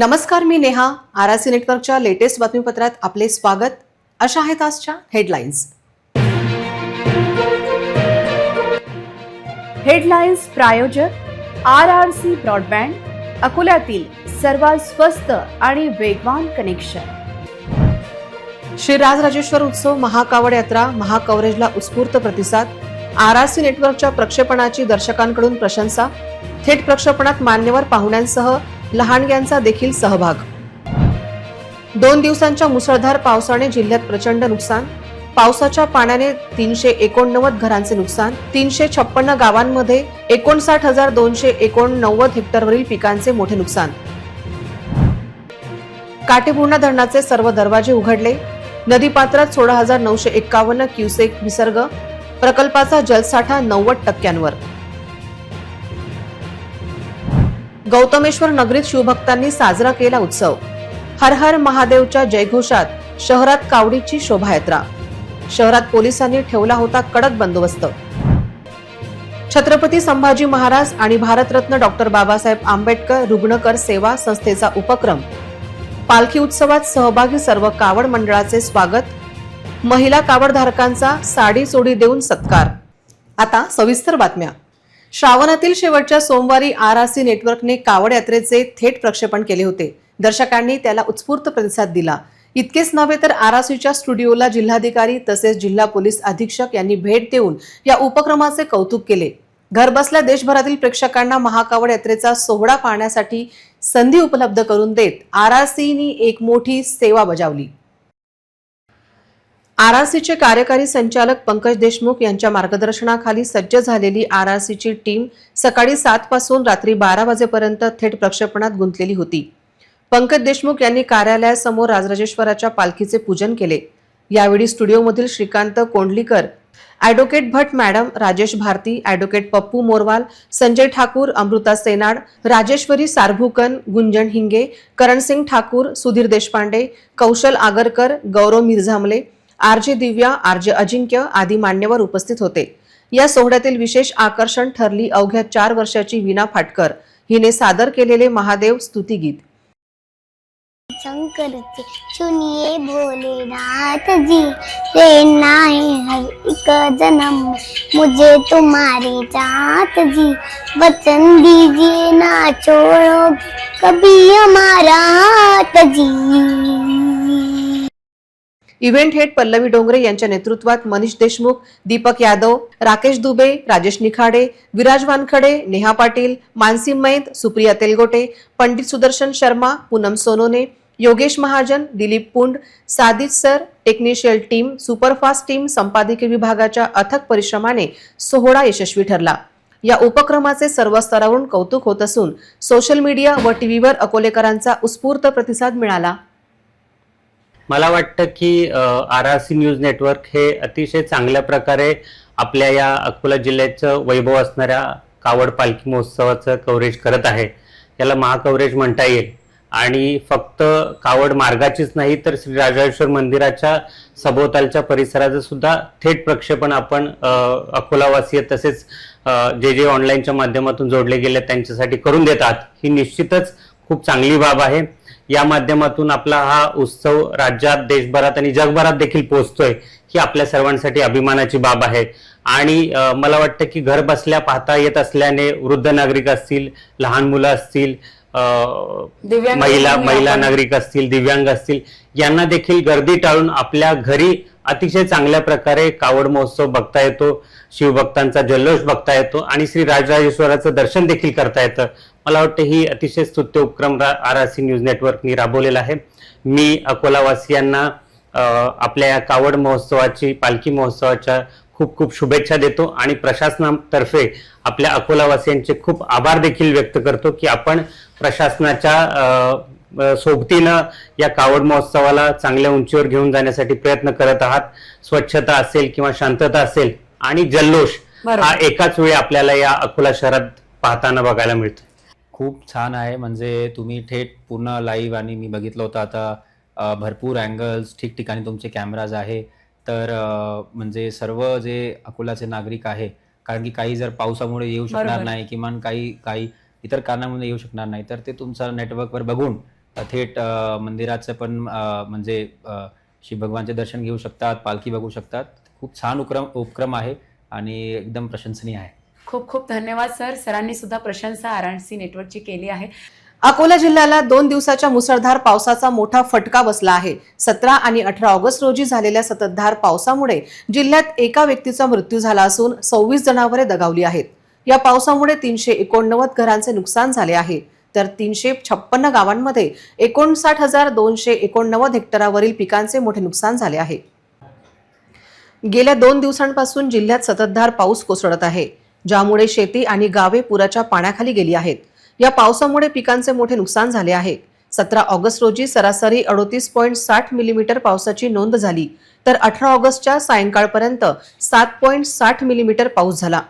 नमस्कार मी नेहा. आरआरसी नेटवर्कच्या लेटेस्ट बातमीपत्रात आपले स्वागत. अशा आहेत आजच्या हेडलाईन्स हेडलाईन्स प्रायोजक आर आर सी ब्रॉडबँड अकोल्यातील सर्वात स्वस्त आणि वेगवान कनेक्शन श्री राजराजेश्वर उत्सव महाकावड यात्रा महाकवरेजला उत्स्फूर्त प्रतिसाद. आरआरसी नेटवर्कच्या प्रक्षेपणाची दर्शकांकडून प्रशंसा. थेट प्रक्षेपणात मान्यवर पाहुण्यांसह लहानग्यांचा देखील सहभाग. दोन दिवसांच्या मुसळधार पावसाने जिल्ह्यात प्रचंड नुकसान पावसाच्या पाण्याने तीनशे एकोणनव्वद घरांचे नुकसान तीनशे छप्पन्न गावांमध्ये एकोणसाठ हजार दोनशे एकोणनव्वद हेक्टरवरील पिकांचे मोठे नुकसान. काटेपूर्णा धरणाचे सर्व दरवाजे उघडले. नदीपात्रात सोळा हजार नऊशे एक्कावन्न क्युसेक विसर्ग प्रकल्पाचा जलसाठा नव्वद टक्क्यांवर. गौतमेश्वर नगरीत शिवभक्तांनी साजरा केला उत्सव. हर हर महादेवच्या जयघोषात शहरात कावडीची शोभायात्रा. शहरात पोलिसांनी ठेवला होता कडक बंदोबस्त. छत्रपती संभाजी महाराज आणि भारतरत्न डॉक्टर बाबासाहेब आंबेडकर रुग्णकर सेवा संस्थेचा उपक्रम. पालखी उत्सवात सहभागी सर्व कावड मंडळाचे स्वागत. महिला कावडधारकांचा साडी चोडी देऊन सत्कार. आता सविस्तर बातम्या. श्रावणातील शेवटच्या सोमवारी आर आर सी नेटवर्कने कावड यात्रेचे थेट प्रक्षेपण केले होते. दर्शकांनी त्याला उत्स्फूर्त प्रतिसाद दिला. इतकेच नव्हे तर आर आर सीच्या स्टुडिओला जिल्हाधिकारी तसेच जिल्हा पोलीस अधीक्षक यांनी भेट देऊन या उपक्रमाचे कौतुक केले. घरबसल्या देशभरातील प्रेक्षकांना महाकावड यात्रेचा सोहळा पाहण्यासाठी संधी उपलब्ध करून देत आर आर सीनी एक मोठी सेवा बजावली. आर आर सीचे कार्यकारी संचालक पंकज देशमुख यांच्या मार्गदर्शनाखाली सज्ज झालेली आर आर सीची टीम सकाळी सात पासून रात्री बारा वाजेपर्यंत थेट प्रक्षेपणात गुंतलेली होती. पंकज देशमुख यांनी कार्यालयासमोर राजराजेश्वराच्या पालखीचे पूजन केले. यावेळी स्टुडिओमधील Shrikant Kondalikar advocate Bhat madam Rajesh Bharati advocate Pappu Morwal Sanjay Thakur Amruta Senad Rajeshwari Sarbhukan Gunjan Hinge Karansingh Thakur Sudhir Deshpande Kaushal Agarkar Gaurav Mirzamale RJ Divya RJ Ajinkya आदी मान्यवर उपस्थित होते. या सोहळ्यातील विशेष आकर्षण ठरली अवघ्या चार वर्षाची वीणा फाटकर. हिने सादर केलेले महादेव स्तुतिगीत शंकरचे जी सुनिए भोलेनाथ जी लेना है हर एक जन्म मुझे तुम्हारी जात जी वचन दीजिए ना छोड़ो कभी हमारा हाथ जी इव्हेंट हेड पल्लवी डोंगरे यांच्या नेतृत्वात Manish Deshmukh Deepak Yadav Rakesh Dubey Rajesh Nikhade Viraj Wankhede Neha Patil Mansi Mait Supriya Telgote Pandit Sudarshan Sharma Poonam Sonone Yogesh Mahajan Dilip Pund Sadit sir technical team superfast team संपादकीय विभागाच्या अथक परिश्रमाने सोहळा यशस्वी ठरला. या उपक्रमाचे सर्व स्तरावरून कौतुक होत असून सोशल मीडिया व टीव्हीवर अकोलेकरांचा उत्स्फूर्त प्रतिसाद मिळाला. मला वाटतं की R R C news network हे अतिशय चांगल्या प्रकारे आपल्या या अकोला जिल्ह्याचं वैभव असणाऱ्या कावड पालखी महोत्सवाचं कव्हरेज करत आहे. याला महाकव्हरेज म्हणता येईल. आणि फक्त कावड मार्गाचीच नाही तर श्री राजेश्वर मंदिराच्या सभोवतालच्या परिसराचं सुद्धा थेट प्रक्षेपण आपण अकोलावासीय तसेच जे जे ऑनलाईनच्या माध्यमातून जोडले गेले त्यांच्यासाठी करून देतात. ही निश्चितच खूप चांगली बाब आहे. या माध्यमातून आपला हा उत्सव राज्यात देशभरात आणि जगभरात देखील पोहोचतोय ही आपल्या सर्वांसाठी अभिमानाची बाब आहे. आणि मला वाटतं की घर बसल्या पाहता येत असल्याने वृद्ध नागरिक असतील लहान मुलं असतील महिला महिला नागरिक असतील दिव्यांग असतील यांना देखील गर्दी टाळून आपल्या घरी अतिशय चांगल्या प्रकारे कावड महोत्सव बघता येतो शिवभक्तांचा जल्लोष बघता येतो आणि श्री राजराजेश्वराचं दर्शन देखील करता येतं. मला वाटतं ही अतिशय स्तुत्य उपक्रम आर आर सी न्यूज नेटवर्कनी राबवलेला आहे. मी अकोलावासियांना आपल्या या कावड महोत्सवाची पालखी महोत्सवाच्या खूप खूप शुभेच्छा देतो आणि प्रशासनातर्फे आपल्या अकोलावासियांचे खूप आभार देखील व्यक्त करतो की आपण प्रशासनाच्या सोबतीनं या कावड महोत्सवाला चांगल्या उंचीवर घेऊन जाण्यासाठी प्रयत्न करत आहात. स्वच्छता असेल किंवा शांतता असेल आणि जल्लोष हा एकाच वेळी आपल्याला या अकोला शहरात पाहताना बघायला मिळतो. खूप छान आहे. म्हणजे तुम्ही थेट पूर्ण लाईव्ह आणि मी बघितलं होतं आता भरपूर अँगल्स ठिकठिकाणी तुमचे कॅमेराज आहे. तर म्हणजे सर्व जे अकोलाचे नागरिक आहे कारण की काही जर पावसामुळे येऊ शकणार. नाही किमान काही काही इतर कारणामुळे येऊ शकणार नाही तर ते तुमचा नेटवर्कवर बघून थेट मंदिराचं पण म्हणजे शिव भगवानचे दर्शन घेऊ शकतात पालखी बघू शकतात. खूप छान उपक्रम उपक्रम आहे आणि एकदम प्रशंसनीय आहे. खूप खूप धन्यवाद सर. सरांनी सुद्धा प्रशंसा आर एन सी नेटवर्कची केली आहे. अकोला जिल्ह्याला दोन दिवसाच्या मुसळधार पावसाचा मोठा फटका बसला आहे. सतरा आणि अठरा ऑगस्ट रोजी झालेल्या सततधार पावसामुळे जिल्ह्यात एका व्यक्तीचा मृत्यू झाला असून सव्वीस जनावरे दगावली आहेत. या पावसामुळे तीनशे एकोणनव्वद घरांचे नुकसान झाले आहे. तर तीनशे छप्पन्न गावांमध्ये एकोणसाठ हजार दोनशे एकोणनव्वद हेक्टरावरील पिकांचे मोठे नुकसान झाले आहे. गेल्या दोन दिवसांपासून जिल्ह्यात सततधार पाऊस कोसळत आहे. ज्यामुळे शेती आणि गावे पुराच्या पाण्याखाली गेली आहेत. या पावसामुळे पिकांचे मोठे नुकसान झाले आहे. सतरा ऑगस्ट रोजी सरासरी अडोतीस पॉईंट साठ मिलीमीटर पावसाची नोंद झाली. तर अठरा ऑगस्टच्या सायंकाळपर्यंत सात पॉईंट साठ मिलीमीटर पाऊस झाला.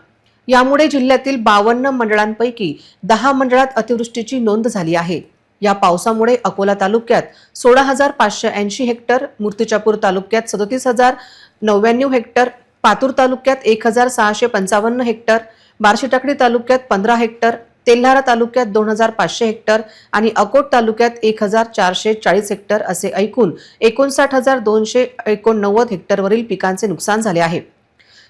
यामुळे जिल्ह्यातील बावन्न मंडळांपैकी दहा मंडळात अतिवृष्टीची नोंद झाली आहे. या पावसामुळे अकोला तालुक्यात सोळा हजार पाचशे ऐंशी हेक्टर मूर्तिजापूर तालुक्यात सदोतीस हजार नव्याण्णव हेक्टर पातूर तालुक्यात एक हजार सहाशे पंचावन्न हेक्टर बार्शीटाकडी तालुक्यात पंधरा हेक्टर तेल्हारा तालुक्यात दोन हजार पाचशे हेक्टर आणि अकोट तालुक्यात एक हजार चारशे चाळीस हेक्टर असे ऐकून एकोणसाठ हजार दोनशे एकोणनव्वद हेक्टरवरील पिकांचे नुकसान झाले आहे.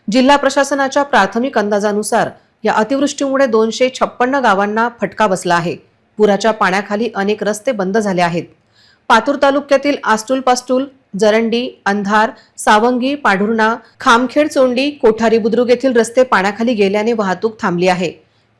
जिल्हा प्रशासनाच्या प्राथमिक अंदाजानुसार या अतिवृष्टीमुळे दोनशे छप्पन्न गावांना फटका बसला आहे. पुराच्या पाण्याखाली अनेक रस्ते बंद झाले आहेत. पातूर तालुक्यातील आस्टूल पास्टूल जरंडी अंधार सावंगी पाढुर्णा खामखेड चोंडी कोठारी बुद्रुक येथील रस्ते पाण्याखाली गेल्याने वाहतूक थांबली आहे.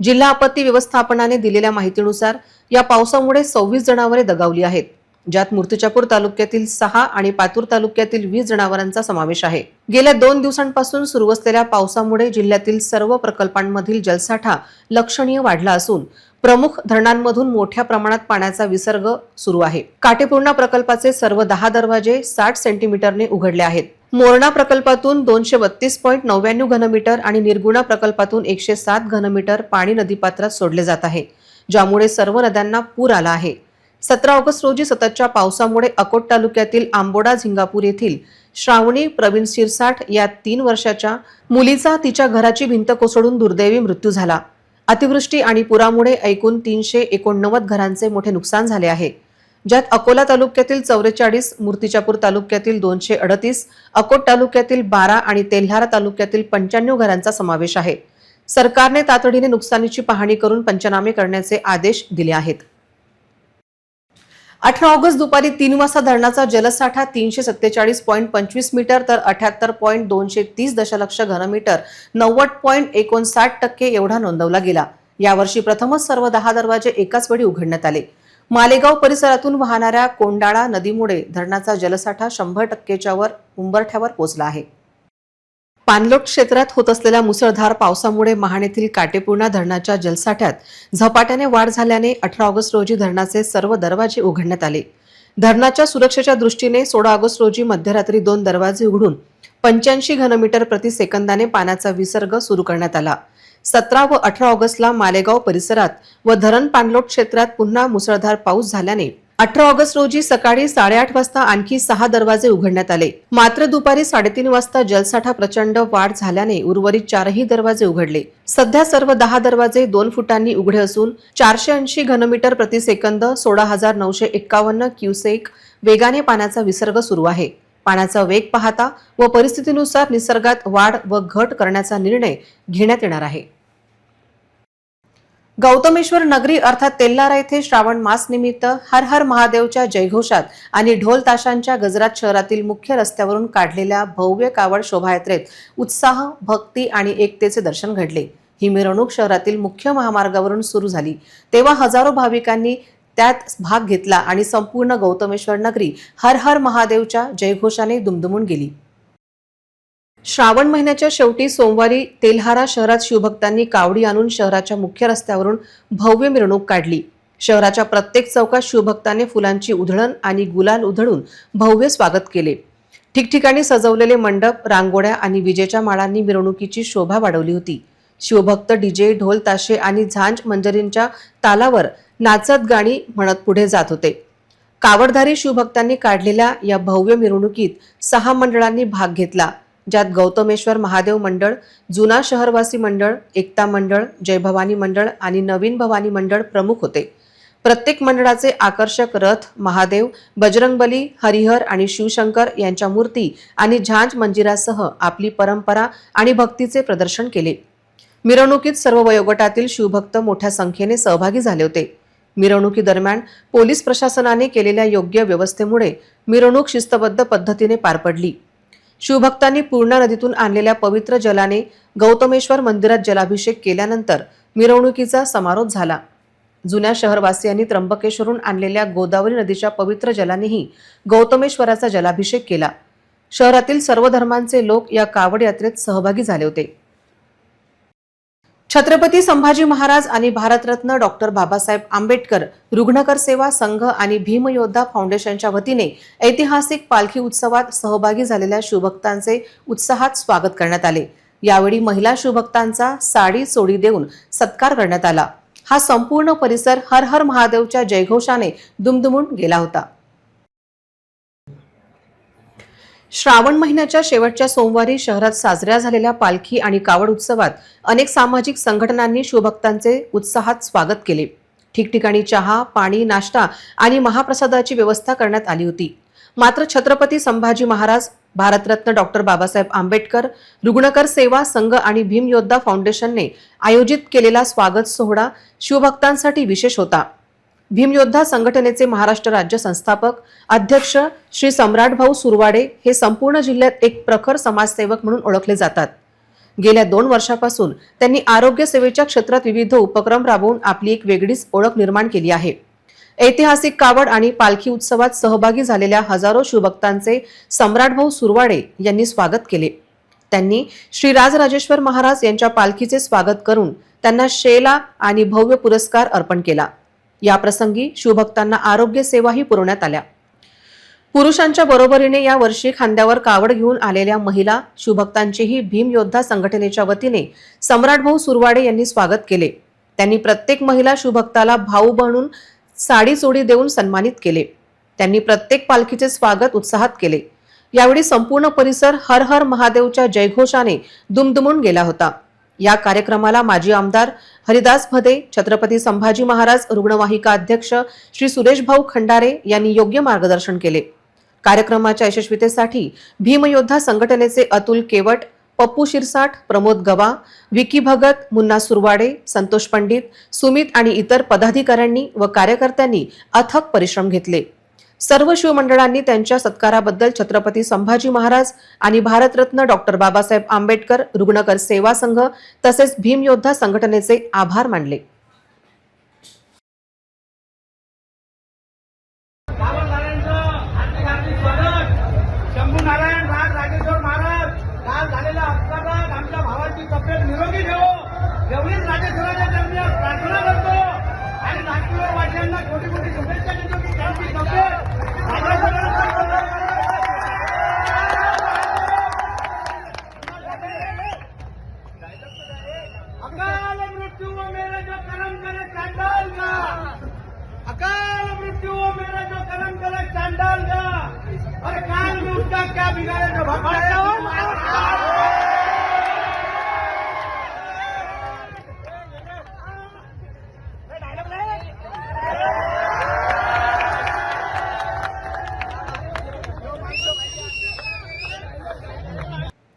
जिल्हा आपत्ती व्यवस्थापनाने दिलेल्या माहितीनुसार या पावसामुळे सव्वीस जनावरे दगावली आहेत. ज्यात मूर्तिजापूर तालुक्यातील सहा आणि पातूर तालुक्यातील वीस जनावरांचा समावेश आहे. गेल्या दोन दिवसांपासून सुरू असलेल्या पावसामुळे जिल्ह्यातील सर्व प्रकल्पांमधील जलसाठा लक्षणीय वाढला असून प्रमुख धरणांमधून मोठ्या प्रमाणात पाण्याचा विसर्ग सुरू आहे. काटेपूर्णा प्रकल्पाचे सर्व दहा दरवाजे साठ सेंटीमीटरने उघडले आहेत. मोरणा प्रकल्पातून दोनशे बत्तीस पॉईंट नव्याण्णव घनमीटर आणि निर्गुणा प्रकल्पातून एकशे सात घनमीटर पाणी नदीपात्रात सोडले जात आहे ज्यामुळे सर्व नद्यांना पूर आला आहे. सतरा ऑगस्ट रोजी सततच्या पावसामुळे अकोट तालुक्यातील आंबोडा झिंगापूर येथील श्रावणी प्रवीण शिरसाठ या तीन वर्षाच्या मुलीचा तिच्या घराची भिंत कोसळून दुर्दैवी मृत्यू झाला. अतिवृष्टी आणि पुरामुळे एकूण तीनशे एकोणनव्वद घरांचे मोठे नुकसान झाले आहे. ज्यात अकोला तालुक्यातील चौवेचाळीस मूर्तिजापूर तालुक्यातील दोनशे अडतीस अकोट तालुक्यातील बारा आणि तेल्हारा तालुक्यातील पंच्याण्णव घरांचा समावेश आहे. सरकारने तातडीने नुकसानीची पाहणी करून पंचनामे करण्याचे आदेश दिले आहेत. अठरा ऑगस्ट दुपारी तीन वाजता धरणाचा जलसाठा तीनशे सत्तेचाळीस पॉईंट पंचवीस मीटर तर अठ्याहत्तर पॉईंट दोनशे तीस दशलक्ष घनमीटर नव्वद पॉईंट एकोणसाठ टक्के एवढा नोंदवला गेला. यावर्षी प्रथमच सर्व दहा दरवाजे एकाच वेळी उघडण्यात आले. मालेगाव परिसरातून वाहणाऱ्या कोंडाळा नदीमुळे धरणाचा जलसाठा शंभर टक्केच्या वर उंबरठ्यावर पोहोचला आहे. पाणलोट क्षेत्रात होत असलेल्या मुसळधार पावसामुळे महानेतील काटेपूर्णा धरणाच्या जलसाठ्यात झपाट्याने वाढ झाल्याने अठरा ऑगस्ट रोजी धरणाचे सर्व दरवाजे उघडण्यात आले. धरणाच्या सुरक्षेच्या दृष्टीने सोळा ऑगस्ट रोजी मध्यरात्री दोन दरवाजे उघडून पंच्याऐंशी घनमीटर प्रति सेकंदाने पाण्याचा विसर्ग सुरू करण्यात आला. सतरा व अठरा ऑगस्टला मालेगाव परिसरात व धरण पाणलोट क्षेत्रात पुन्हा मुसळधार पाऊस झाल्याने अठरा ऑगस्ट रोजी सकाळी साडेआठ वाजता आणखी सहा दरवाजे उघडण्यात आले. मात्र दुपारी साडेतीन वाजता जलसाठा प्रचंड वाढ झाल्याने उर्वरित चारही दरवाजे उघडले. सध्या सर्व दहा दरवाजे दोन फुटांनी उघडे असून चारशे ऐंशी घनमीटर प्रतिसेकंद सोळा हजार नऊशे एक्कावन्न क्युसेक वेगाने पाण्याचा विसर्ग सुरू आहे. पाण्याचा वेग पाहता व परिस्थितीनुसार निसर्गात वाढ व घट करण्याचा निर्णय घेण्यात येणार आहे. गौतमेश्वर नगरी अर्थात तेल्लारा येथे श्रावण मास निमित्त हर हर महादेवच्या जयघोषात आणि ढोल ताशांच्या गजरात शहरातील मुख्य रस्त्यावरून काढलेल्या भव्य कावड शोभायात्रेत उत्साह भक्ती आणि एकतेचे दर्शन घडले. ही मिरवणूक शहरातील मुख्य महामार्गावरून सुरू झाली. तेव्हा हजारो भाविकांनी त्यात भाग घेतला आणि संपूर्ण गौतमेश्वर नगरी हर हर महादेवच्या जयघोषाने दुमदुमून गेली. श्रावण महिन्याच्या शेवटी सोमवारी तेल्हारा शहरात शिवभक्तांनी कावडी आणून शहराच्या मुख्य रस्त्यावरून भव्य मिरवणूक काढली. शहराच्या प्रत्येक चौकात शिवभक्तांनी फुलांची उधळण आणि गुलाल उधळून भव्य स्वागत केले. ठिकठिकाणी सजवलेले मंडप रांगोळ्या आणि विजेच्या माळांनी मिरवणुकीची शोभा वाढवली होती. शिवभक्त डीजे ढोल ताशे आणि झांज मंजरींच्या तालावर नाचत गाणी म्हणत पुढे जात होते. कावडधारी शिवभक्तांनी काढलेल्या या भव्य मिरवणुकीत सहा मंडळांनी भाग घेतला. ज्यात गौतमेश्वर महादेव मंडळ जुना शहरवासी मंडळ एकता मंडळ जय भवानी मंडळ आणि नवीन भवानी मंडळ प्रमुख होते. प्रत्येक मंडळाचे आकर्षक रथ महादेव बजरंगबली हरिहर आणि शिवशंकर यांच्या मूर्ती आणि झांज मंजिरासह आपली परंपरा आणि भक्तीचे प्रदर्शन केले. मिरवणुकीत सर्व वयोगटातील शिवभक्त मोठ्या संख्येने सहभागी झाले होते. मिरवणुकीदरम्यान पोलीस प्रशासनाने केलेल्या योग्य व्यवस्थेमुळे मिरवणूक शिस्तबद्ध पद्धतीने पार पडली. शिवभक्तांनी पूर्णा नदीतून आणलेल्या पवित्र जलाने गौतमेश्वर मंदिरात जलाभिषेक केल्यानंतर मिरवणुकीचा समारोप झाला. जुन्या शहरवासियांनी त्र्यंबकेश्वरून आणलेल्या गोदावरी नदीच्या पवित्र जलानेही गौतमेश्वराचा जलाभिषेक केला. शहरातील सर्व धर्मांचे लोक या कावड यात्रेत सहभागी झाले होते. छत्रपती संभाजी महाराज आणि भारतरत्न डॉक्टर बाबासाहेब आंबेडकर रुग्णकर सेवा संघ आणि भीमयोद्धा फाउंडेशनच्या वतीने ऐतिहासिक पालखी उत्सवात सहभागी झालेल्या शिवभक्तांचे उत्साहात स्वागत करण्यात आले. यावेळी महिला शिवभक्तांचा साडी चोडी देऊन सत्कार करण्यात आला. हा संपूर्ण परिसर हर हर महादेवच्या जयघोषाने दुमदुमून गेला होता. श्रावण महिन्याच्या शेवटच्या सोमवारी शहरात साजऱ्या झालेल्या पालखी आणि कावड उत्सवात अनेक सामाजिक संघटनांनी शिवभक्तांचे उत्साहात स्वागत केले. ठिकठिकाणी चहा पाणी नाश्ता आणि महाप्रसादाची व्यवस्था करण्यात आली होती. मात्र छत्रपती संभाजी महाराज भारतरत्न डॉक्टर बाबासाहेब आंबेडकर रुग्णकर सेवा संघ आणि भीमयोद्धा फाउंडेशनने आयोजित केलेला स्वागत सोहळा शिवभक्तांसाठी विशेष होता. भीमयोद्धा संघटनेचे महाराष्ट्र राज्य संस्थापक अध्यक्ष श्री सम्राट भाऊ सुरवाडे हे संपूर्ण जिल्ह्यात एक प्रखर समाजसेवक म्हणून ओळखले जातात. गेल्या दोन वर्षापासून त्यांनी आरोग्य सेवेच्या क्षेत्रात विविध उपक्रम राबवून आपली एक वेगळीच ओळख निर्माण केली आहे. ऐतिहासिक कावड आणि पालखी उत्सवात सहभागी झालेल्या हजारो शिवभक्तांचे सम्राट भाऊ सुरवाडे यांनी स्वागत केले. त्यांनी श्री राजराजेश्वर महाराज यांच्या पालखीचे स्वागत करून त्यांना शेला आणि भव्य पुरस्कार अर्पण केला. या प्रसंगी शिवभक्तांना आरोग्य सेवाही पुरवण्यात आल्या. पुरुषांच्या बरोबरीने या वर्षी खांद्यावर कावड घेऊन आलेल्या महिला शिवभक्तांचेही भीम योद्धा संघटनेच्या वतीने सम्राट भाऊ सुरवाडे यांनी स्वागत केले. त्यांनी प्रत्येक महिला शिवभक्ताला भाऊ बनून साडी चोडी देऊन सन्मानित केले. त्यांनी प्रत्येक पालखीचे स्वागत उत्साहात केले. यावेळी संपूर्ण परिसर हर हर महादेवच्या जयघोषाने दुमदुमून गेला होता. या कार्यक्रमाला माजी आमदार हरिदास भदे छत्रपती संभाजी महाराज रुग्णवाहिका अध्यक्ष श्री सुरेश भाऊ खंडारे यांनी योग्य मार्गदर्शन केले. कार्यक्रमाच्या यशस्वीतेसाठी भीमयोद्धा संघटनेचे अतुल केवट पप्पू शिरसाट प्रमोद गवा विकी भगत मुन्ना सुरवाडे संतोष पंडित सुमित आणि इतर पदाधिकाऱ्यांनी व कार्यकर्त्यांनी अथक परिश्रम घेतले. सर्व शिवमंडळांनी त्यांच्या सत्काराबद्दल छत्रपती संभाजी महाराज आणि भारतरत्न डॉक्टर बाबासाहेब आंबेडकर रुग्णकर सेवा संघ तसेच भीमयोद्धा संघटनेचे आभार मानले. निरोगी ठेवो. एवढीच राजेश्वराच्या चरणी प्रार्थना करतो. आणि नागपूर वासियांना कोटी कोटी शुभेच्छा देतो की त्यांची तब्येत राजेश्वरांच्या अकाल मृत्यू वो मेरे जो कर्म करे चांडाल का अकाल मृत्यु वो मेरा जो कर्म का और काल में उसका क्या बिगाड़ेगा भगवान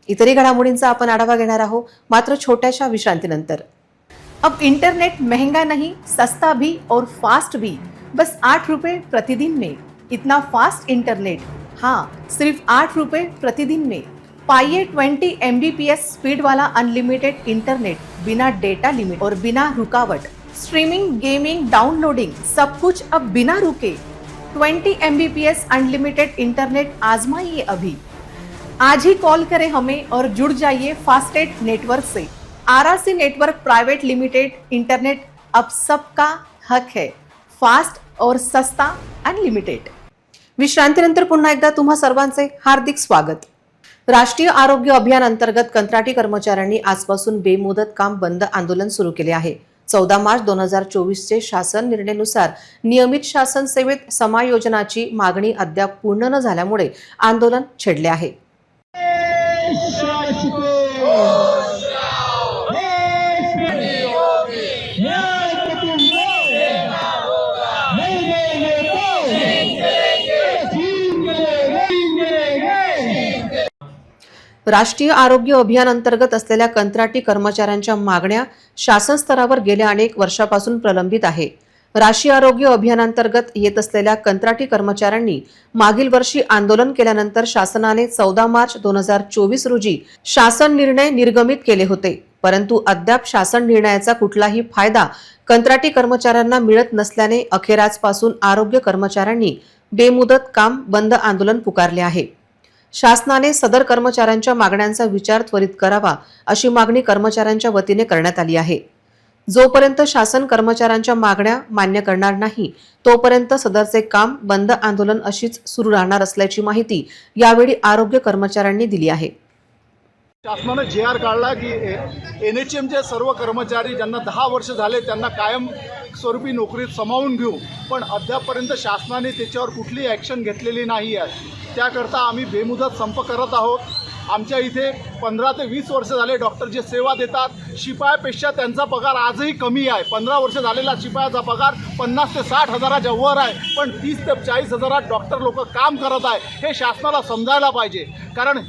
इतरही घडामोडींचा आपण आढावा घेणार आहोत मात्र छोट्याशा विश्रांतीनंतर. अब इंटरनेट महंगा नहीं सस्ता भी और फास्ट भी. बस आठ रुपये प्रतिदिन में. इतना फास्ट इंटरनेट हाँ सिर्फ़ आठ रुपए प्रतिदिन में। पाइए ट्वेंटी एम स्पीड वाला अनलिमिटेड इंटरनेट बिना डेटा लिमिट और बिना रुकावट। स्ट्रीमिंग, गेमिंग, डाउनलोडिंग, सब कुछ अब बिना रुके। 20 एम अनलिमिटेड इंटरनेट आजमाइए अभी। आज ही कॉल करें हमें और जुड़ जाइए फास्टेट नेटवर्क से। RRC network private limited internet अब सबका हक है। फास्ट और सस्ता अनलिमिटेड। विश्रांतीनंतर पुन्हा एकदा तुम्हा सर्वांचे हार्दिक स्वागत. राष्ट्रीय आरोग्य अभियान अंतर्गत कंत्राटी कर्मचाऱ्यांनी आजपासून बेमुदत काम बंद आंदोलन सुरू केले आहे. चौदा मार्च दोन हजार चोवीसचे शासन निर्णयनुसार नियमित शासन सेवेत समायोजनाची मागणी अद्याप पूर्ण न झाल्यामुळे आंदोलन छेडले आहे. राष्ट्रीय आरोग्य अभियान अंतर्गत असलेल्या कंत्राटी कर्मचाऱ्यांच्या मागण्या शासन स्तरावर गेल्या अनेक वर्षापासून प्रलंबित आहे. राष्ट्रीय आरोग्य अभियानांतर्गत येत असलेल्या कंत्राटी कर्मचाऱ्यांनी मागील वर्षी आंदोलन केल्यानंतर शासनाने चौदा मार्च दोन हजार चोवीस रोजी शासन निर्णय निर्गमित केले होते. परंतु अद्याप शासन निर्णयाचा कुठलाही फायदा कंत्राटी कर्मचाऱ्यांना मिळत नसल्याने अखेर आजपासून आरोग्य कर्मचाऱ्यांनी बेमुदत काम बंद आंदोलन पुकारले आहे. शासनाने सदर कर्मचाऱ्यांच्या मागण्यांचा विचार त्वरित करावा अशी मागणी कर्मचाऱ्यांच्या वतीने करण्यात आली आहे. जोपर्यंत शासन कर्मचाऱ्यांच्या मागण्या मान्य करणार नाही तोपर्यंत सदरचे काम बंद आंदोलन अशीच सुरू राहणार असल्याची माहिती यावेळी आरोग्य कर्मचाऱ्यांनी दिली आहे. शासनानं जे आर काढला की एन एच एमचे सर्व कर्मचारी ज्यांना दहा वर्ष झाले त्यांना कायम स्वरूपी नोकरीत समावून घेऊ. पण अद्यापपर्यंत शासनाने त्याच्यावर कुठली ॲक्शन घेतलेली नाही आहे. त्याकरता आम्ही बेमुदत संप करत आहोत. आमच्या इथे पंधरा ते वीस वर्ष झाले डॉक्टर जे सेवा देतात. शिपायापेक्षा त्यांचा पगार आजही कमी आहे. पंधरा वर्ष झालेला शिपायाचा पगार पन्नास ते साठ हजाराच्या वर आहे. पण तीस ते चाळीस हजारात डॉक्टर लोक काम करत आहे. हे शासनाला समजायला पाहिजे. कारण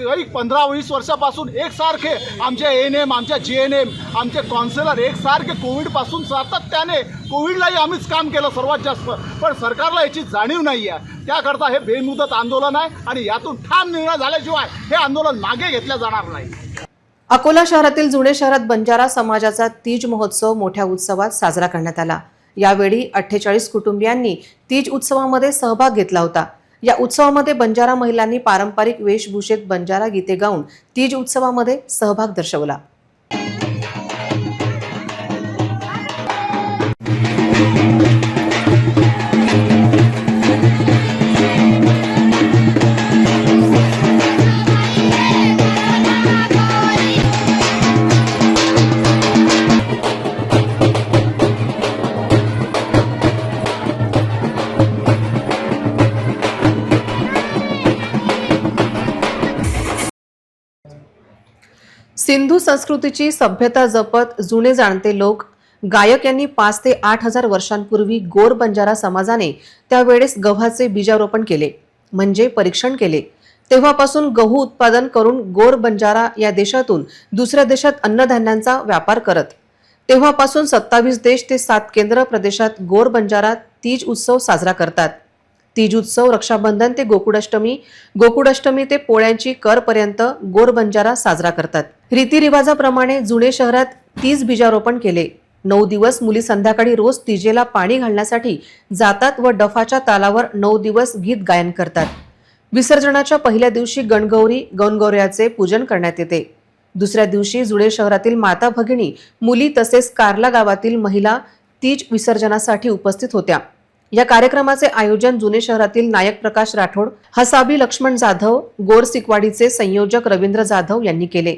एक पंधरा वीस वर्षापासून एकसारखे आमचे एन एम आमच्या जी एन एम आमचे कॉन्सेलर एकसारखे कोविडपासून सातत्याने कोविडलाही आम्हीच काम केलं सर्वात जास्त. पण सरकारला याची जाणीव नाही आहे. त्याकरता हे बेमुदत आंदोलन आहे आणि यातून ठाम निर्णय झाल्याशिवाय हे आंदोलन मागे घेतलं जाणार नाही. अकोला शहरातील जुने शहरात बंजारा समाजाचा तीज महोत्सव मोठ्या उत्सवात साजरा करण्यात आला. यावेळी अठ्ठेचाळीस कुटुंबियांनी तीज उत्सवामध्ये सहभाग घेतला होता. या उत्सवामध्ये बंजारा महिलांनी पारंपरिक वेशभूषेत बंजारा गीते गाऊन तीज उत्सवामध्ये सहभाग दर्शवला. सिंधू संस्कृतीची सभ्यता जपत जुने जाणते लोक. गायक यांनी पाच ते आठ हजार वर्षांपूर्वी गोर बंजारा समाजाने त्यावेळेस गव्हाचे बीजारोपण केले म्हणजे परीक्षण केले. तेव्हापासून गहू उत्पादन करून गोर बंजारा या देशातून दुसऱ्या देशात अन्नधान्यांचा व्यापार करत. तेव्हापासून सत्तावीस देश ते सात केंद्र प्रदेशात गोर बंजारा तीज उत्सव साजरा करतात. तीज उत्सव रक्षाबंधन ते गोकुळाष्टमी. गोकुळाष्टमी ते पोळ्यांची करपर्यंत गोरबंजारा साजरा करतात. रीतिरिवाजाप्रमाणे जुने शहरात तीज बीजारोपण केले. नऊ दिवस मुली संध्याकाळी रोज तिजेला पाणी घालण्यासाठी जातात व डफाच्या तालावर नऊ दिवस गीत गायन करतात. विसर्जनाच्या पहिल्या दिवशी गणगौरी गणगौऱ्याचे पूजन करण्यात येते. दुसऱ्या दिवशी जुळे शहरातील माता भगिनी मुली तसेच कार्ला गावातील महिला तीज विसर्जनासाठी उपस्थित होत्या. या कार्यक्रमाचे आयोजन जुने शहरातील नायक प्रकाश राठोड हसाबी लक्ष्मण जाधव गोर सिकवाडीचे संयोजक रवींद्र जाधव यांनी केले.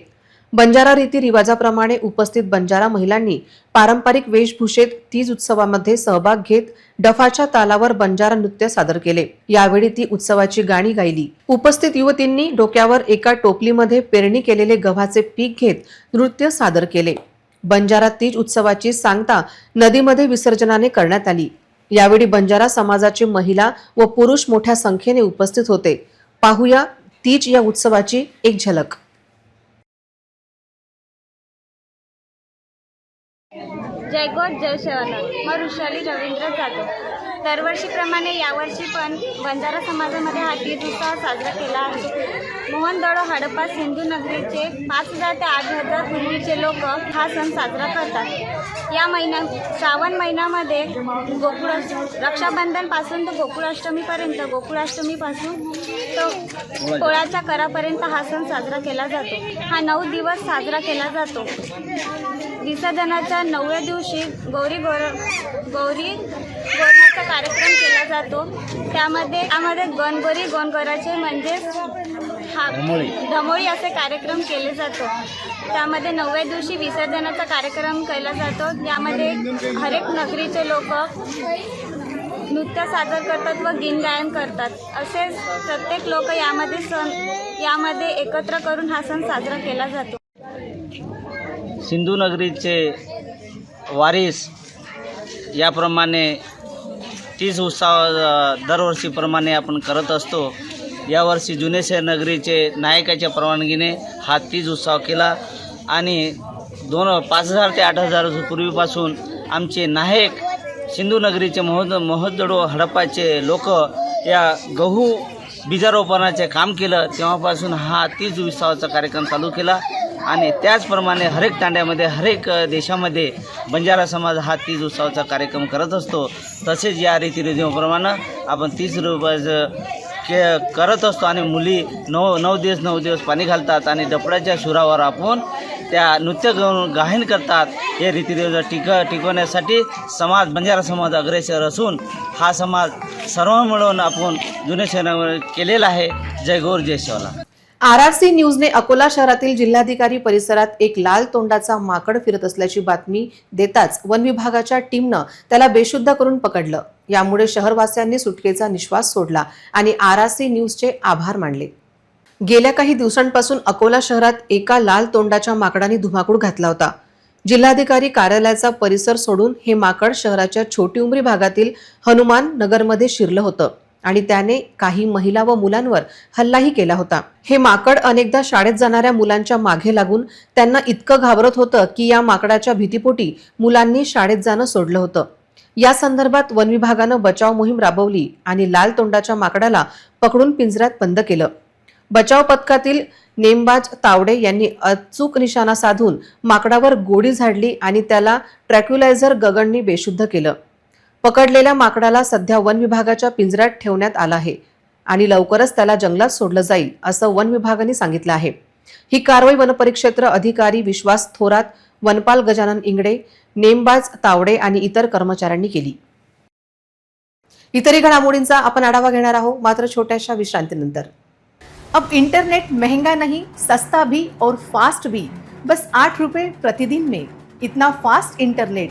बंजारा रीती रिवाजाप्रमाणे उपस्थित बंजारा महिलांनी पारंपरिक वेशभूषेत तीज उत्सवामध्ये सहभाग घेत डफाच्या तालावर बंजारा नृत्य सादर केले. यावेळी ती उत्सवाची गाणी गायली. उपस्थित युवतींनी डोक्यावर एका टोपलीमध्ये पेरणी केलेले गव्हाचे पीक घेत नृत्य सादर केले. बंजारा तीज उत्सवाची सांगता नदीमध्ये विसर्जनाने करण्यात आली. यावेळी बंजारा समाजाची महिला व पुरुष मोठ्या संख्येने उपस्थित होते. पाहूया तीज या उत्सवाची एक झलक. जयगोट जय शेवाला मग वृषाली रवींद्र जाधव. दरवर्षीप्रमाणे यावर्षी पण बंजारा समाजामध्ये हा तीज उत्सव साजरा केला आहे. मोहनदडो हडप्पा सिंधू नगरीचे पाच हजार ते आठ हजार पूर्वीचे लोक हा सण साजरा करतात. या महिन्यात श्रावण महिन्यामध्ये गोकुळ रक्षाबंधनपासून तर गोकुळाष्टमीपर्यंत गोकुळाष्टमीपासून तो पोळ्याच्या करापर्यंत हा सण साजरा केला जातो. हा नऊ दिवस साजरा केला जातो. विसर्जनाच्या नवव्या दिवशी गौरी गोर गौरी गोरण्याचा कार्यक्रम केला जातो. त्यामध्ये त्यामध्ये गणगोरी गणगोराचे म्हणजेच हा धमोळी. असे कार्यक्रम केले जातो. त्यामध्ये नवव्या दिवशी विसर्जनाचा कार्यक्रम केला जातो. यामध्ये हरेक नगरीचे लोक नृत्य सादर करतात व गायन करतात. असेच प्रत्येक लोक यामध्ये सण यामध्ये एकत्र करून हा सण साजरा केला जातो. सिंधू नगरीचे वारीस याप्रमाणे तीज उत्साह दरवर्षीप्रमाणे आपण करत असतो. यावर्षी जुने नगरीचे नायकाच्या परवानगीने हा तीज उत्सव केला आणि दोन पाच हजार ते आठ हजार पूर्वीपासून आमचे नायक सिंधू नगरीचे महोद महोदडो हडप्पाचे लोक या गहू बीजारोपणाचे काम केलं. तेव्हापासून हा तीज उत्सवाचा कार्यक्रम चालू केला. आणि त्याचप्रमाणे हरेक तांड्यामध्ये हरेक देशामध्ये बंजारा समाज हा तीज उत्सवाचा कार्यक्रम करत असतो. तसेच या रीतिरितीप्रमाणे आपण तीज रुपयाचं के करत असतो आणि मुली नऊ नऊ दिवस नऊ दिवस पाणी घालतात आणि डपड्याच्या सुरावर आपण त्या नृत्य गाऊन गायन करतात. हे रीतिरिवाज टिक टिकवण्यासाठी समाज बंजारा समाज अग्रेसर असून हा समाज सर्व मिळून आपण जुने शहरामध्ये केलेला आहे. जय गौर जय शिवला. आर आर सी न्यूजने अकोला शहरातील जिल्हाधिकारी परिसरात एक लाल तोंडाचा माकड फिरत असल्याची बातमी देताच वन विभागाच्या टीमनं त्याला बेशुद्ध करून पकडलं. यामुळे शहरवासियांनी सुटकेचा निश्वास सोडला आणि आर आर सी न्यूजचे आभार मानले. गेल्या काही दिवसांपासून अकोला शहरात एका लाल तोंडाच्या माकडाने धुमाकूळ घातला होता. जिल्हाधिकारी कार्यालयाचा परिसर सोडून हे माकड शहराच्या छोटी उमरी भागातील हनुमान नगरमध्ये शिरलं होतं. आणि त्याने काही महिला व मुलांवर हल्लाही केला होता. हे माकड अनेकदा शाळेत जाणाऱ्या मुलांच्या मागे लागून त्यांना इतकं घाबरत होतं की या माकडाच्या भीतीपोटी मुलांनी शाळेत जाणं सोडलं होतं. या संदर्भात वन विभागानं बचाव मोहीम राबवली आणि लाल तोंडाच्या माकडाला पकडून पिंजऱ्यात बंद केलं. बचाव पथकातील नेमबाज तावडे यांनी अचूक निशाणा साधून माकडावर गोडी झाडली आणि त्याला ट्रॅक्युलायझर गगननी बेशुद्ध केलं. पकडलेल्या माकडाला सध्या वन विभागाच्या पिंजऱ्यात ठेवण्यात आलं आहे आणि लवकरच त्याला जंगलात सोडलं जाईल असं वन विभागाने सांगितलं आहे. ही कारवाई वनपरिक्षेत्र अधिकारी विश्वास थोरात वनपाल गजानन इंगडे नेमबाज तावडे आणि इतर कर्मचाऱ्यांनी केली. इतरही घडामोडींचा आपण आढावा घेणार आहोत मात्र छोट्याशा विश्रांतीनंतर. अब इंटरनेट महंगा नहीं सस्ता भी और फास्ट भी बस आठ रुपए प्रतिदिन में इतना फास्ट इंटरनेट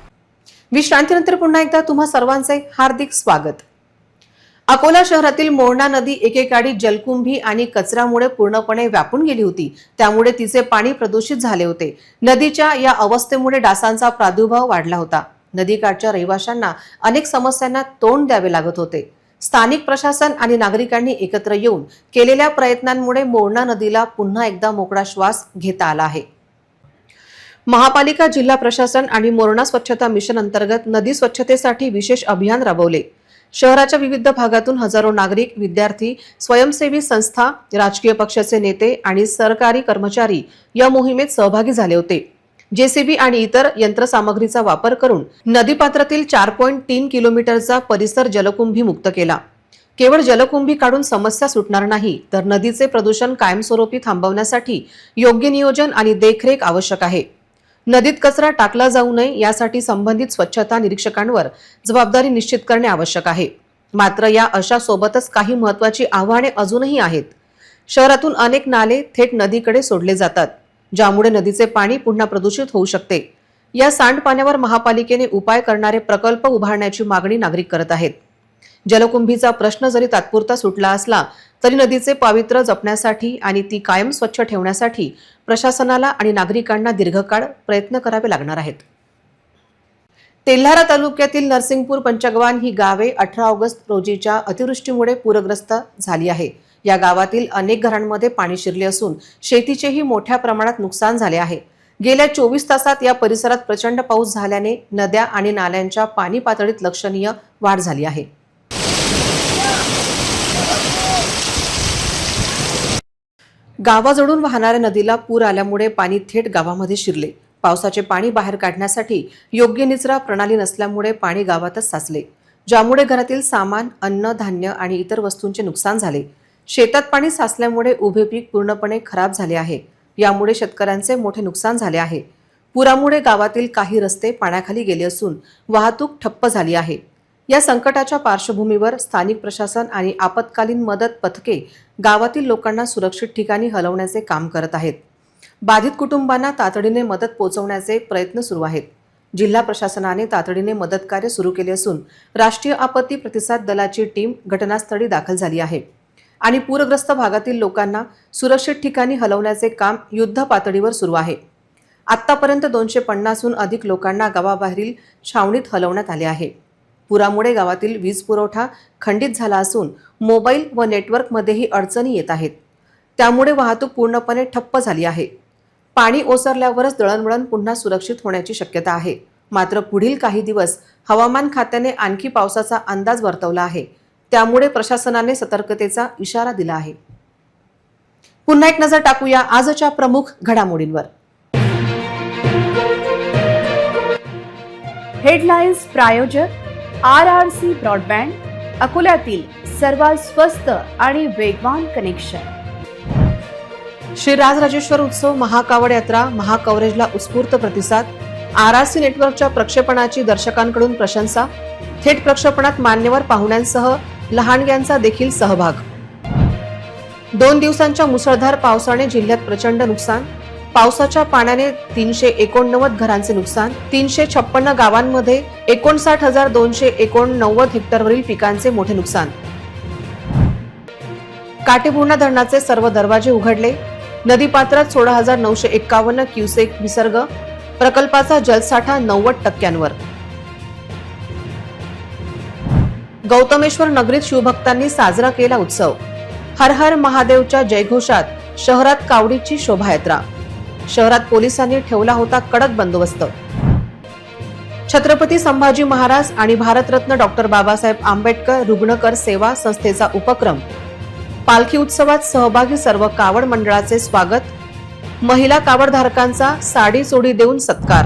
विश्रांतीनंतर पुन्हा एकदा तुम्हा सर्वांचे हार्दिक स्वागत. अकोला शहरातील मोरणा नदी एकेकाळी जलकुंभी आणि कचऱ्यामुळे पूर्णपणे व्यापून गेली होती. त्यामुळे तिचे पाणी प्रदूषित झाले होते. नदीच्या या अवस्थेमुळे डासांचा प्रादुर्भाव वाढला होता. नदीकाठच्या रहिवाशांना अनेक समस्यांना तोंड द्यावे लागत होते. स्थानिक प्रशासन आणि नागरिकांनी एकत्र येऊन केलेल्या प्रयत्नांमुळे मोरणा नदीला पुन्हा एकदा मोकळा श्वास घेता आला आहे. महापालिका जिल्हा प्रशासन आणि मोरणा स्वच्छता मिशन अंतर्गत नदी स्वच्छतेसाठी विशेष अभियान राबवले. शहराच्या विविध भागातून हजारो नागरिक विद्यार्थी स्वयंसेवी संस्था राजकीय पक्षाचे नेते आणि सरकारी कर्मचारी या मोहिमेत सहभागी झाले होते. जेसीबी आणि इतर यंत्रसामग्रीचा वापर करून नदीपात्रातील चार पॉईंट तीन किलोमीटरचा परिसर जलकुंभी मुक्त केला. केवळ जलकुंभी काढून समस्या सुटणार नाही तर नदीचे प्रदूषण कायमस्वरूपी थांबवण्यासाठी योग्य नियोजन आणि देखरेख आवश्यक आहे. नदीत कचरा टाकला जाऊ नये यासाठी संबंधित स्वच्छता निरीक्षकांवर जबाबदारी निश्चित करणे आवश्यक आहे. मात्र या अशा सोबतच काही महत्वाची आव्हाने अजूनही आहेत. शहरातून अनेक नाले थेट नदीकडे सोडले जातात ज्यामुळे नदीचे पाणी पुन्हा प्रदूषित होऊ शकते. या सांडपाण्यावर महापालिकेने उपाय करणारे प्रकल्प उभारण्याची मागणी नागरिक करत आहेत. जलकुंभीचा प्रश्न जरी तात्पुरता सुटला असला तरी नदीचे पावित्र्य जपण्यासाठी आणि ती कायम स्वच्छ ठेवण्यासाठी प्रशासनाला आणि नागरिकांना दीर्घकाळ प्रयत्न करावे लागणार आहेत. तेल्हारा तालुक्यातील नरसिंगपूर पंचगवान ही गावे अठरा ऑगस्ट रोजीच्या अतिवृष्टीमुळे पूरग्रस्त झाली आहे. या गावातील अनेक घरांमध्ये पाणी शिरले असून शेतीचेही मोठ्या प्रमाणात नुकसान झाले आहे. गेल्या चोवीस तासात या परिसरात प्रचंड पाऊस झाल्याने नद्या आणि नाल्यांच्या पाणी पातळीत लक्षणीय वाढ झाली आहे. गावाजवळून वाहणाऱ्या नदीला पूर आल्यामुळे पाणी थेट गावामध्ये शिरले. पावसाचे पाणी बाहेर काढण्यासाठी योग्य निचरा प्रणाली नसल्यामुळे पाणी गावातच साचले. ज्यामुळे घरातील सामान अन्न धान्य आणि इतर वस्तूंचे नुकसान झाले. शेतात पाणी साचल्यामुळे उभे पीक पूर्णपणे खराब झाले आहे. यामुळे शेतकऱ्यांचे मोठे नुकसान झाले आहे. पुरामुळे गावातील काही रस्ते पाण्याखाली गेले असून वाहतूक ठप्प झाली आहे. या संकटाच्या पार्श्वभूमीवर स्थानिक प्रशासन आणि आपत्कालीन मदत पथके गावातील लोकांना सुरक्षित ठिकाणी हलवण्याचे काम करत आहेत. बाधित कुटुंबांना तातडीने मदत पोहोचवण्याचे प्रयत्न सुरू आहेत. जिल्हा प्रशासनाने तातडीने मदत कार्य सुरू केले असून राष्ट्रीय आपत्ती प्रतिसाद दलाची टीम घटनास्थळी दाखल झाली आहे. आणि पूरग्रस्त भागातील लोकांना सुरक्षित ठिकाणी हलवण्याचे काम युद्ध पातळीवर सुरू आहे. आत्तापर्यंत दोनशे पन्नासहून अधिक लोकांना गावाबाहेरील छावणीत हलवण्यात आले आहे. पुरामुळे गावातील वीज पुरवठा खंडित झाला असून मोबाईल व नेटवर्कमध्येही अडचणी येत आहेत. त्यामुळे वाहतूक पूर्णपणे ठप्प झाली आहे. पाणी ओसरल्यावरच दळणवळण पुन्हा सुरक्षित होण्याची शक्यता आहे. मात्र पुढील काही दिवस हवामान खात्याने आणखी पावसाचा अंदाज वर्तवला आहे. त्यामुळे प्रशासनाने सतर्कतेचा इशारा दिला आहे. पुन्हा एक नजर टाकूया आजच्या प्रमुख घडामोडींवर. हेडलाईन्स प्रायोजक आर आर सी ब्रॉडबँड अकोल्यातील सर्वात स्वस्त आणि वेगवान कनेक्शन. श्री राजराजेश्वर उत्सव महाकावड यात्रा महाकवरेजला उत्स्फूर्त प्रतिसाद आर आर सी नेटवर्कच्या प्रक्षेपणाची दर्शकांकडून प्रशंसा थेट प्रक्षेपणात मान्यवर पाहुण्यांसह लहानग्यांचा देखील सहभाग. दोन दिवसांच्या मुसळधार पावसाने जिल्ह्यात प्रचंड नुकसान पावसाच्या पाण्याने तीनशे एकोणनव्वद घरांचे नुकसान तीनशे छप्पन्न गावांमध्ये एकोणसाठ हजार दोनशे एकोणनव्वद हेक्टरवरील पिकांचे मोठे नुकसान. काटेपूर्णा धरणाचे सर्व दरवाजे उघडले. नदीपात्रात सोळा हजार नऊशे एक्कावन्न क्युसेक विसर्ग प्रकल्पाचा जलसाठा नव्वद टक्क्यांवर. गौतमेश्वर नगरीत शिवभक्तांनी साजरा केला उत्सव. हर हर महादेवच्या जयघोषात शहरात कावडीची शोभायात्रा. शहरात पोलिसांनी ठेवला होता कडक बंदोबस्त. छत्रपती संभाजी महाराज आणि भारतरत्न डॉक्टर बाबासाहेब आंबेडकर रुग्णकर सेवा संस्थेचा उपक्रम. पालखी उत्सवात सहभागी सर्व कावड मंडळाचे स्वागत. महिला कावडधारकांचा साडी सोडी देऊन सत्कार.